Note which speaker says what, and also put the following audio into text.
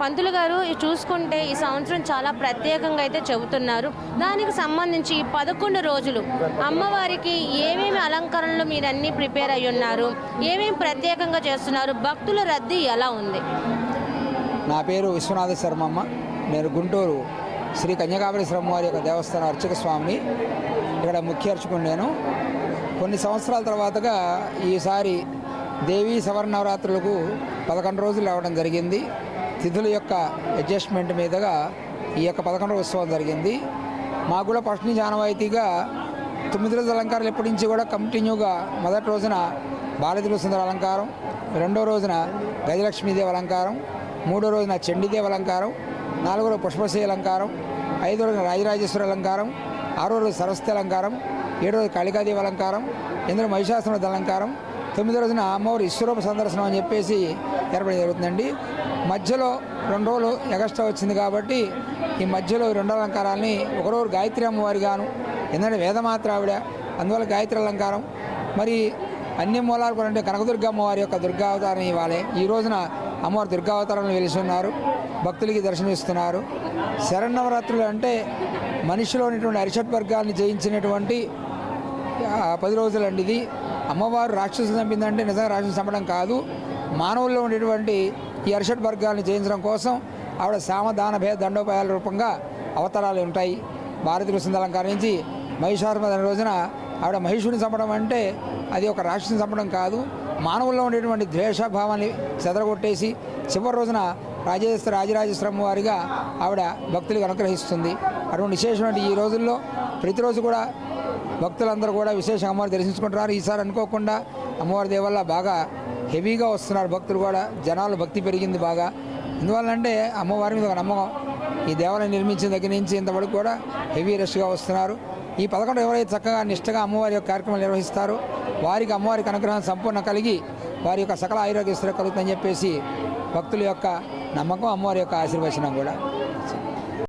Speaker 1: పంతులు గారు చూసుకుంటే ఈ సంవత్సరం చాలా ప్రత్యేకంగా అయితే చెబుతున్నారు. దానికి సంబంధించి ఈ పదకొండు రోజులు అమ్మవారికి ఏమేమి అలంకరణలు మీరు అన్ని ప్రిపేర్ అయి ఉన్నారు? ఏమేమి ప్రత్యేకంగా చేస్తున్నారు? భక్తుల రద్దీ ఎలా ఉంది?
Speaker 2: నా పేరు విశ్వనాథ శర్మమ్మ. నేను గుంటూరు శ్రీ కన్యకామరేశ్వరం వారి యొక్క దేవస్థానం అర్చక స్వామిని ఇక్కడ ముఖ్య అర్చకుని నేను కొన్ని సంవత్సరాల తర్వాతగా ఈసారి దేవీ సవర్ణవరాత్రులకు పదకొండు రోజులు రావడం జరిగింది. తిథుల యొక్క అడ్జస్ట్మెంట్ మీదుగా ఈ యొక్క పదకొండవ ఉత్సవం జరిగింది. మాకు కూడా ఫస్ట్ నుంచి ఆనవాయితీగా తొమ్మిది రోజుల అలంకారాలు ఎప్పటి నుంచి కూడా కంటిన్యూగా మొదటి రోజున భారతీయుల సుందర అలంకారం రెండో రోజున గజలక్ష్మీదేవి అలంకారం మూడో రోజున చండీదేవి అలంకారం నాలుగో రోజు పుష్పశ్రీ అలంకారం ఐదో రోజున రాజరాజేశ్వర అలంకారం ఆరో రోజు సరస్వతి అలంకారం ఏడో రోజు కాళికాదేవి అలంకారం ఎనిమిది మహిషాసురుడి అలంకారం తొమ్మిది రోజున అమ్మవారి విశ్వరూప సందర్శనం అని చెప్పేసి ఏర్పడి జరుగుతుందండి. మధ్యలో రెండు రోజులు ఎగస్ట్రా వచ్చింది కాబట్టి ఈ మధ్యలో రెండు అలంకారాలని ఒకరోజు గాయత్రి అమ్మవారి గాను ఎందుకంటే వేదమాత్ర ఆవిడ అందువల్ల గాయత్రి అలంకారం. మరి అన్ని మూలాలు కూడా అంటే కనకదుర్గ అమ్మవారి యొక్క దుర్గావతారం ఇవ్వాలి. ఈ రోజున అమ్మవారి దుర్గా అవతారంలో వెలిసి ఉన్నారు. భక్తులకి దర్శనమిస్తున్నారు. శరణవరాత్రులు అంటే మనిషిలో ఉన్నటువంటి అరిషట్ వర్గాన్ని జయించినటువంటి పది రోజులండి ఇది. అమ్మవారు రాక్షసులు చంపిందంటే నిజంగా రాక్షసులు చంపడం కాదు. మానవుల్లో ఉండేటువంటి ఈ అరిషట్ వర్గాన్ని జయించడం కోసం ఆవిడ సామదాన భేద దండోపాయాల రూపంగా అవతారాలు ఉంటాయి. భారతి కృష్ణ అలంకారం నుంచి రోజున ఆవిడ మహిషుని చంపడం అంటే అది ఒక రాక్షసుని చంపడం కాదు. మానవుల్లో ఉండేటువంటి ద్వేషభావాన్ని చెదరగొట్టేసి చివరి రోజున రాజేశ్వర రాజరాజేశ్వరం వారిగా ఆవిడ భక్తులకు అనుగ్రహిస్తుంది. అటువంటి విశేషమైన ఈ రోజుల్లో ప్రతిరోజు కూడా భక్తులందరూ కూడా విశేషంగా అమ్మవారు దర్శించుకుంటున్నారు. ఈసారి అనుకోకుండా అమ్మవారి దేవల్ల బాగా హెవీగా వస్తున్నారు భక్తులు కూడా. జనాలు భక్తి పెరిగింది బాగా. ఎందువల్లంటే అమ్మవారి మీద ఒక నమ్మకం. ఈ దేవాలయం నిర్మించిన దగ్గర నుంచి ఇంతవరకు కూడా హెవీ రష్గా వస్తున్నారు. ఈ పదకొండు ఎవరైతే చక్కగా నిష్టగా అమ్మవారి యొక్క కార్యక్రమాలు నిర్వహిస్తారో వారికి అమ్మవారికి అనుగ్రహం సంపూర్ణ కలిగి వారి యొక్క సకల ఆరోగ్యశ్రీ కలుగుతుందని చెప్పేసి భక్తుల యొక్క నమ్మకం అమ్మవారి యొక్క ఆశీర్వచనం కూడా.